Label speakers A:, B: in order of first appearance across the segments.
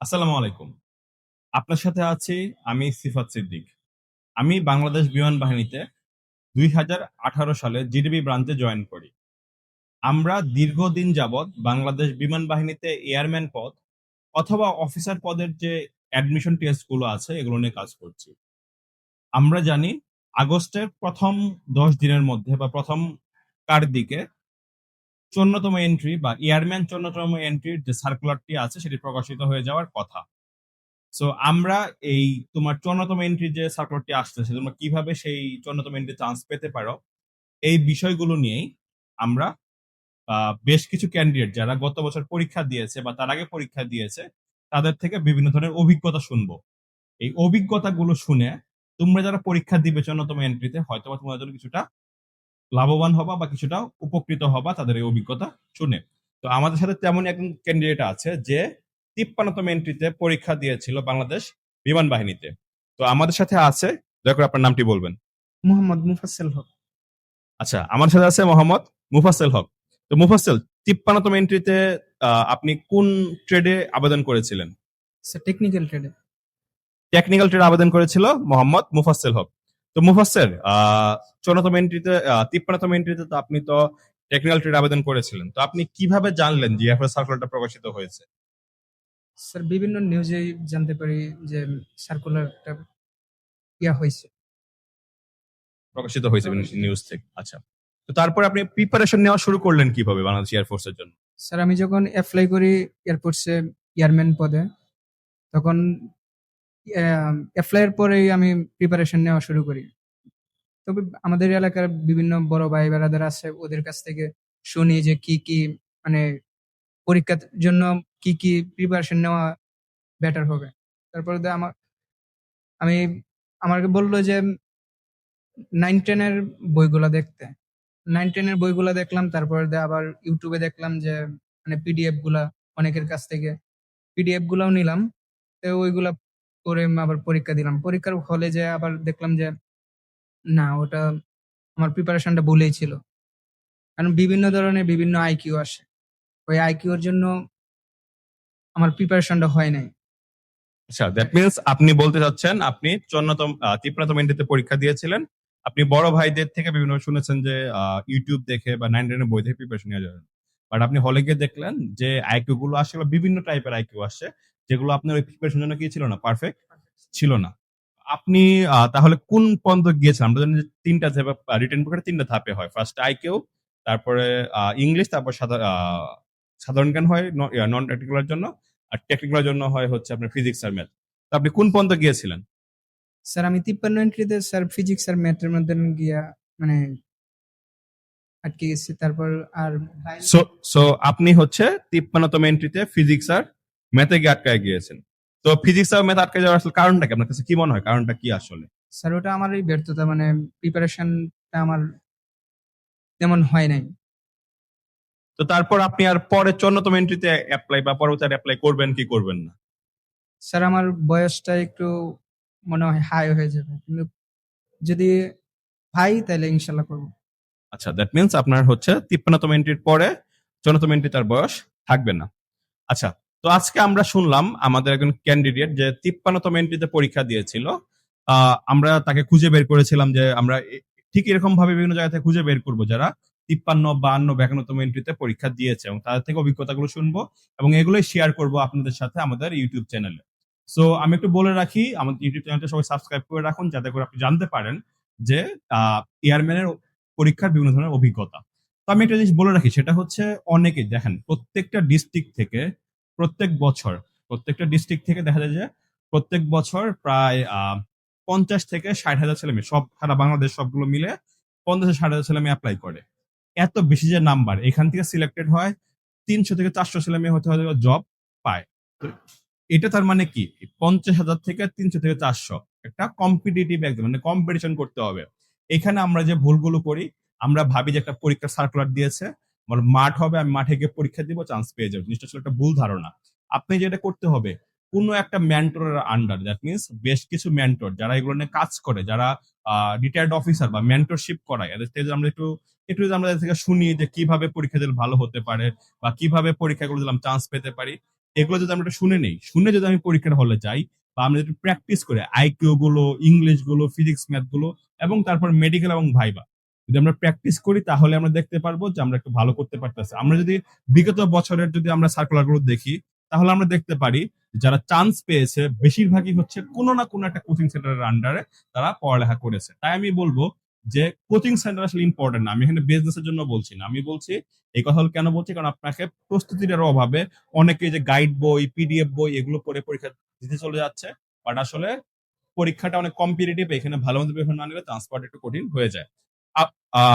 A: আসসালামু আলাইকুম। আপনার সাথে আছি আমি সিফাত সিদ্দিক। আমি বাংলাদেশ বিমান বাহিনীতে দুই হাজার আঠারো সালে জিডিবি ব্রাঞ্চে জয়েন করি। আমরা দীর্ঘদিন যাবৎ বাংলাদেশ বিমান বাহিনীতে এয়ারম্যান পদ অথবা অফিসার পদের যে অ্যাডমিশন টেস্টগুলো আছে, এগুলো নিয়ে কাজ করছি। আমরা জানি আগস্টের প্রথম দশ দিনের মধ্যে বা প্রথম কার দিকে চন্নতম এন্ট্রি বা এয়ারম্যান চন্নতম এন্ট্রির যে সার্কুলারটি আছে, সেটি প্রকাশিত হয়ে যাওয়ার কথা। সো আমরা এই তোমার চন্নতম এন্ট্রি যে সার্কুলারটি আসতেছে, তোমরা কীভাবে সেই চন্নতম এন্ট্রি চান্স পেতে পারো, এই বিষয়গুলো নিয়েই আমরা বেশ কিছু ক্যান্ডিডেট যারা গত বছর পরীক্ষা দিয়েছে বা তার আগে পরীক্ষা দিয়েছে, তাদের থেকে বিভিন্ন ধরনের অভিজ্ঞতা শুনব। এই অভিজ্ঞতাগুলো শুনে তোমরা যারা পরীক্ষা দিবে চন্নতম এন্ট্রিতে হয়তো বা তোমাদের জন্য কিছুটা লাভবান হবা বা কিছুটা উপকৃত হবা তাদের এই অভিজ্ঞতা শুনে। তো আমাদের সাথে তেমন একজন ক্যান্ডিডেট আছে যে তিপ্পান্নতম এন্ট্রিতে পরীক্ষা দিয়েছিল বাংলাদেশ বিমান বাহিনীতে। তো আমাদের সাথে আছে দয়া করে আপনার নামটি বলবেন।
B: মোহাম্মদ মুফাসেল হক।
A: আচ্ছা আমার সাথে আছে মোহাম্মদ মুফাসেল হক। তো মুফাসেল তিপ্পান্নতম এন্ট্রিতে আহ, আপনি কোন ট্রেডে আবেদন করেছিলেন?
B: টেকনিক্যাল ট্রেডে
A: টেকনিক্যাল ট্রেড আবেদন করেছিল মোহাম্মদ মুফাসেল হক। তো মুফাসের চৌনতম এন্ট্রিতে তিপ্পান্নতম এন্ট্রিতে তো আপনি তো টেকনিক্যাল ট্রেড আবেদন করেছিলেন। তো আপনি কীভাবে জানলেন যে এফএস সার্কুলারটা প্রকাশিত হয়েছে?
B: স্যার বিভিন্ন নিউজে জানতে পারি যে সার্কুলারটা ইয়া হয়েছে।
A: প্রকাশিত হয়েছে নিউজ থেকে। আচ্ছা। তো তারপরে আপনি প্রিপারেশন নেওয়া শুরু করলেন কীভাবে বাংলাদেশ এয়ারফোর্সের জন্য?
B: স্যার আমি যখন অ্যাপ্লাই করি এয়ারপোর্টসে এয়ারম্যান পদে তখন অ্যাপ্লাইয়ের পরেই আমি প্রিপারেশন নেওয়া শুরু করি। তবে আমাদের এলাকার বিভিন্ন বড় ভাই বেড়াদের আছে, ওদের কাছ থেকে শুনি যে কি কি মানে পরীক্ষার জন্য কি কি প্রিপারেশন নেওয়া বেটার হবে। তারপরে আমার, আমি, আমাকে বলল যে নাইন টেনের বইগুলো দেখতে। নাইন টেনের বইগুলো দেখলাম, তারপরে আবার ইউটিউবে দেখলাম যে মানে পিডিএফগুলা অনেকের কাছ থেকে। পিডিএফ গুলাও নিলাম। তো ওইগুলা করে আবার পরীক্ষা দিলাম। পরীক্ষার হলে যে আবার দেখলাম যে না, ওটা আমার প্রিপারেশনটা ভুলেই ছিল। কারণ বিভিন্ন ধরনের বিভিন্ন আইকিউ আসে। ওই আইকিউর জন্য আমার প্রিপারেশনটা হয় নাই।
A: আচ্ছা দ্যাট মিনস আপনি বলতে চাচ্ছেন, আপনি চন্নতম তিপ্পান্নতম এন্ট্রিতে পরীক্ষা দিয়েছিলেন। আপনি বড় ভাইদের থেকে বিভিন্ন শুনেছেন যে ইউটিউব দেখে বা নাইন টেনের বই থেকে প্রিপারেশন নেওয়া যাবে বাট আপনি হলে গিয়ে দেখলেন যে আইকিউ গুলো আসলে বিভিন্ন টাইপের আইকিউ আসে। যেগুলো আপনার ওই প্রিপারেশন জন্য কি ছিল না পারফেক্ট ছিল না। আপনি তাহলে কোন পর্যন্ত গিয়েছেন? আমরা জানি যে তিনটা ধাপে রিটেন পরীক্ষা তিনটা ধাপে হয়। ফার্স্ট আইকিউ তারপরে ইংলিশ তারপর সাধারণ জ্ঞান হয় নন টেকনিক্যালের জন্য আর টেকনিক্যালের জন্য হয় হচ্ছে আপনার ফিজিক্স আর ম্যাথ তো আপনি কোন পর্যন্ত গিয়েছিলেন?
B: স্যার আমি তিপ্পান্ন এন্ট্রিতে স্যার ফিজিক্স আর ম্যাথের মধ্যে গিয়া মানে আটকে গেছি। তারপর আর
A: সো সো আপনি হচ্ছে তিপ্পান্নতম এন্ট্রিতে ফিজিক্স আর ম্যাথে গিয়ে আটকায় গিয়েছেন। তো ফিজিক্স আর ম্যাথ আটকে যাওয়ার আসলে কারণটা কি? আপনার কাছে কি মনে হয়? কারণটা কি আসলে?
B: স্যার ওটা আমার এই ব্যর্থতা মানে প্রিপারেশনটা আমার তেমন হয় নাই।
A: তো তারপর আপনি আর পরে চন্নতম এন্ট্রিতে অ্যাপ্লাই বা পরবর্তী অ্যাপ্লাই করবেন কি করবেন না?
B: স্যার আমার বয়সটা একটু মনে হয় হাই হয়ে যাবে। কিন্তু যদি হাই তাহলে ইনশাল্লাহ করব।
A: আচ্ছা দ্যাট মিনস আপনার হচ্ছে তিপ্পান্নতম এন্ট্রির পরে চন্নতম এন্ট্রি তার বয়স থাকবে না। আচ্ছা তো আজকে আমরা শুনলাম আমাদের একজন ক্যান্ডিডেট যে তিপ্পান্নতম এন্ট্রিতে পরীক্ষা দিয়েছিল। আমরা তাকে খুঁজে বের করেছিলাম যে আমরা ঠিক এরকম ভাবে বিভিন্ন জায়গা থেকে খুঁজে বের করব যারা তিপ্পান্ন, বান্ন বাহান্নতম এন্ট্রিতে পরীক্ষা দিয়েছে এবং তাদের থেকে অভিজ্ঞতাগুলো শুনব এবং এগুলোই শেয়ার করব আপনাদের সাথে আমাদের ইউটিউব চ্যানেলে সো আমি একটু বলে রাখি, আমাদের ইউটিউব চ্যানেলটা সবাই সাবস্ক্রাইব করে রাখুন যাতে করে আপনি জানতে পারেন যে এয়ারম্যানের পরীক্ষার বিভিন্ন ধরনের অভিজ্ঞতা। তো আমি একটা জিনিস বলে রাখি, সেটা হচ্ছে অনেকে দেখেন, প্রত্যেকটা ডিস্ট্রিক্ট থেকে প্রত্যেক বছর, প্রত্যেকটা ডিস্ট্রিক্ট থেকে দেখা যায় যে প্রত্যেক বছর প্রায় পঞ্চাশ থেকে ষাট হাজার ছেলে মেয়ে, সব সারা বাংলাদেশ সবগুলো মিলে পঞ্চাশ ষাট হাজার ছেলে মেয়ে অ্যাপ্লাই করে। এত বেশি যে নাম্বার এখান থেকে সিলেক্টেড হয় তিনশো থেকে চারশো ছেলে মেয়ে হতে হয়তো জব পায়। তো এটা তার মানে কি? পঞ্চাশ হাজার থেকে তিনশো থেকে চারশো, একটা কম্পিটিটিভ একদম মানে কম্পিটিশন করতে হবে। এখানে আমরা যে ভুলগুলো করি, আমরা ভাবি যে একটা পরীক্ষার সার্কুলার দিয়েছে আমার মাঠ হবে, আমি মাঠে গিয়ে পরীক্ষা দিব চান্স পেয়ে যাব। জিনিসটা আসলে একটা ভুল ধারণা। আপনি যেটা করতে হবে, কোনো একটা ম্যান্টরের আন্ডার দ্যাট মিনস বেশ কিছু ম্যান্টর যারা এগুলো নিয়ে কাজ করে, যারা রিটায়ার্ড অফিসার বা মেন্টরশিপ করায়, এদের থেকে আমরা একটু একটু যদি আমরা থেকে শুনি যে কীভাবে পরীক্ষা দিলে ভালো হতে পারে বা কীভাবে পরীক্ষাগুলো দিলাম চান্স পেতে পারি, এগুলো যদি আমরা শুনে নেই, শুনে যদি আমি পরীক্ষার হলে যাই বা আমরা যদি প্র্যাকটিস করে আইকিউ গুলো ইংলিশগুলো ফিজিক্স ম্যাথগুলো এবং তারপর মেডিকেল এবং ভাইবা যদি আমরা প্র্যাকটিস করি, তাহলে আমরা দেখতে পারব যে আমরা একটু ভালো করতে পারতেছি। আমরা যদি বিগত বছরের যদি আমরা সার্কুলারগুলো দেখি, তাহলে আমরা দেখতে পারি যারা চান্স পেয়েছে, বেশিরভাগই হচ্ছে কোনো না কোনো একটা কোচিং সেন্টারের আন্ডারে তারা পড়ালেখা করেছে। তাই আমি বলব যে কোচিং সেন্টার আসলে ইম্পর্টেন্ট না। আমি এখানে বিজনেসের জন্য বলছি না। আমি বলছি, এই কথা হলো কেন বলছি? কারণ আপনাকে প্রস্তুতির অভাবে অনেকে যে গাইড বই পিডিএফ বই এগুলো পড়ে পরীক্ষা দিতে চলে যাচ্ছে। বাট আসলে পরীক্ষাটা অনেক কম্পিটিটিভ এখানে ভালো মতো প্রিপারেশন না নিলে ট্রান্সপোর্ট একটু কঠিন হয়ে যায়।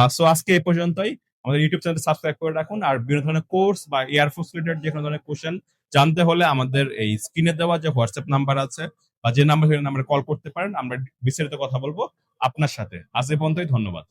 A: সো আজকে এই পর্যন্তই। আমাদের ইউটিউব চ্যানেল সাবস্ক্রাইব করে রাখুন আর বিভিন্ন ধরনের কোর্স বা এয়ারফোর্স রিলেটেড যে কোনো ধরনের কোশ্চেন জানতে হলে আমাদের এই স্ক্রিনে দেওয়া যে হোয়াটসঅ্যাপ নাম্বার আছে বা যে নাম্বার নাম্বারে কল করতে পারেন। আমরা বিস্তারিত কথা বলব আপনার সাথে। আজ এ পর্যন্তই, ধন্যবাদ।